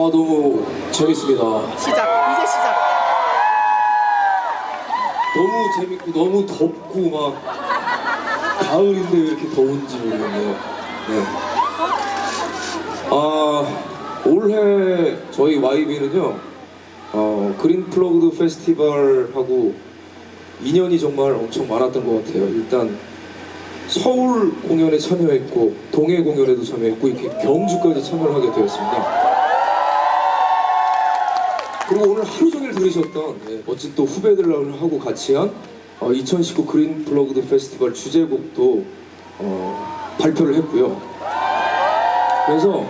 아, 너무 재밌습니다. 시작. 이제 시작. 너무 재밌고 너무 덥고 막 가을인데 왜 이렇게 더운지 모르겠네요. 네. 아 올해 저희 YB는요 어, 그린 플러그드 페스티벌하고 인연이 정말 엄청 많았던 것 같아요. 일단 서울 공연에 참여했고 동해 공연에도 참여했고 이렇게 경주까지 참여를 하게 되었습니다. 그리고 오늘 하루 종일 들으셨던 네, 멋진 또 후배들하고 같이 한 2019 그린 플러그드 페스티벌 주제곡도 어, 발표를 했고요. 그래서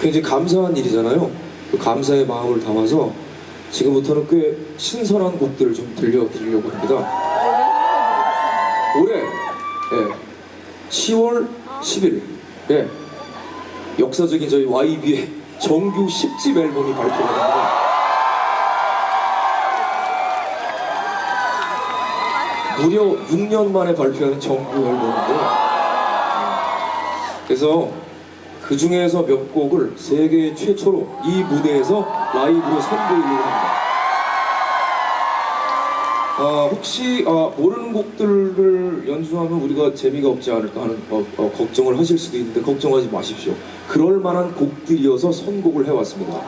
굉장히 감사한 일이잖아요. 그 감사의 마음을 담아서 지금부터는 꽤 신선한 곡들을 좀 들려드리려고 합니다. 올해 예, 10월 10일 예, 역사적인 저희 YB의 정규 10집 앨범이 발표가 됩니다. 무려 6년 만에 발표하는 정규 앨범인데요. 그래서 그 중에서 몇 곡을 세계 최초로 이 무대에서 라이브로 선보이려고 합니다. 아, 혹시 아, 모르는 곡들을 연주하면 우리가 재미가 없지 않을까 하는 어, 어, 걱정을 하실 수도 있는데 걱정하지 마십시오. 그럴 만한 곡들이어서 선곡을 해왔습니다. 네.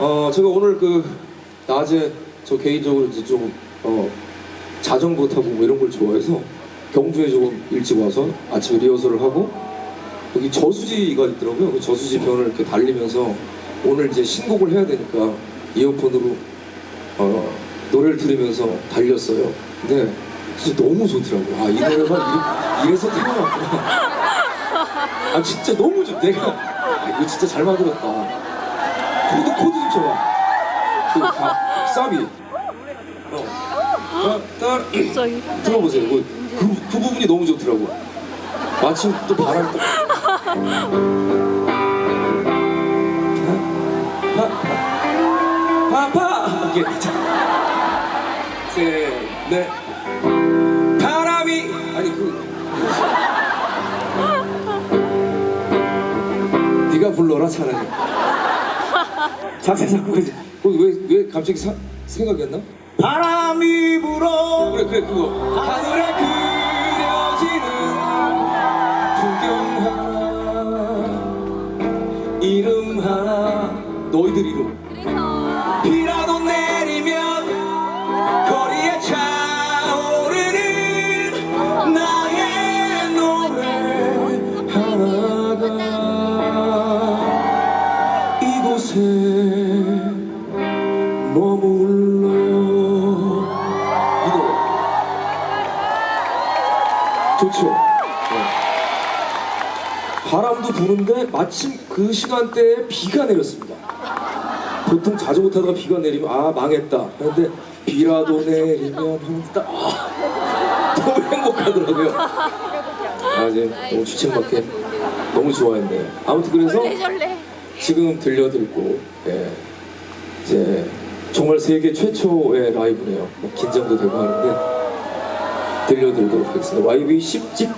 어, 제가 오늘 그 낮에 저 개인적으로 이제 좀 어, 자전거 타고 뭐 이런 걸 좋아해서 경주에 조금 일찍 와서 아침에 리허설을 하고 여기 저수지가 있더라고요. 그 저수지 변을 이렇게 달리면서 오늘 이제 신곡을 해야 되니까 이어폰으로 어, 노래를 들으면서 달렸어요. 근데 진짜 너무 좋더라고요. 아, 이 노래가 이래, 이래 서 태어났구나. 아, 진짜 너무 좋 내가, 아, 이거 진짜 잘 만들었다. 코드, 코드 좀 쳐봐. 그, 가, 사비. 어. 따, 따. 들어보세요. 그, 그, 그 부분이 너무 좋더라고. 마침 또 바람 또. 파파! 이렇게. 셋, 넷. 바람이! 아니, 그. 네가 불러라, 차라리. 자세 잡고 가지. 어, 왜, 왜 갑자기 사, 생각이 안 나? 바람이 불어. 그래, 그래, 그거. 하늘에 그려지는 풍경 하나, 이름 하나, 너희들 이름. 곳에 머물러 이 노래 좋죠? 네. 바람도 부는데 마침 그 시간대에 비가 내렸습니다. 보통 자전거 타다가 비가 내리면 아 망했다. 근데 비라도 내리면 한다. 아, 너무 행복하더라고요. 아 이제 너무 주책맞게. 너무 좋아했네요. 아무튼 그래서. 지금 들려드리고 예, 이제 정말 세계 최초의 라이브네요. 뭐 긴장도 되고 하는데 들려드리도록 하겠습니다. YB 10집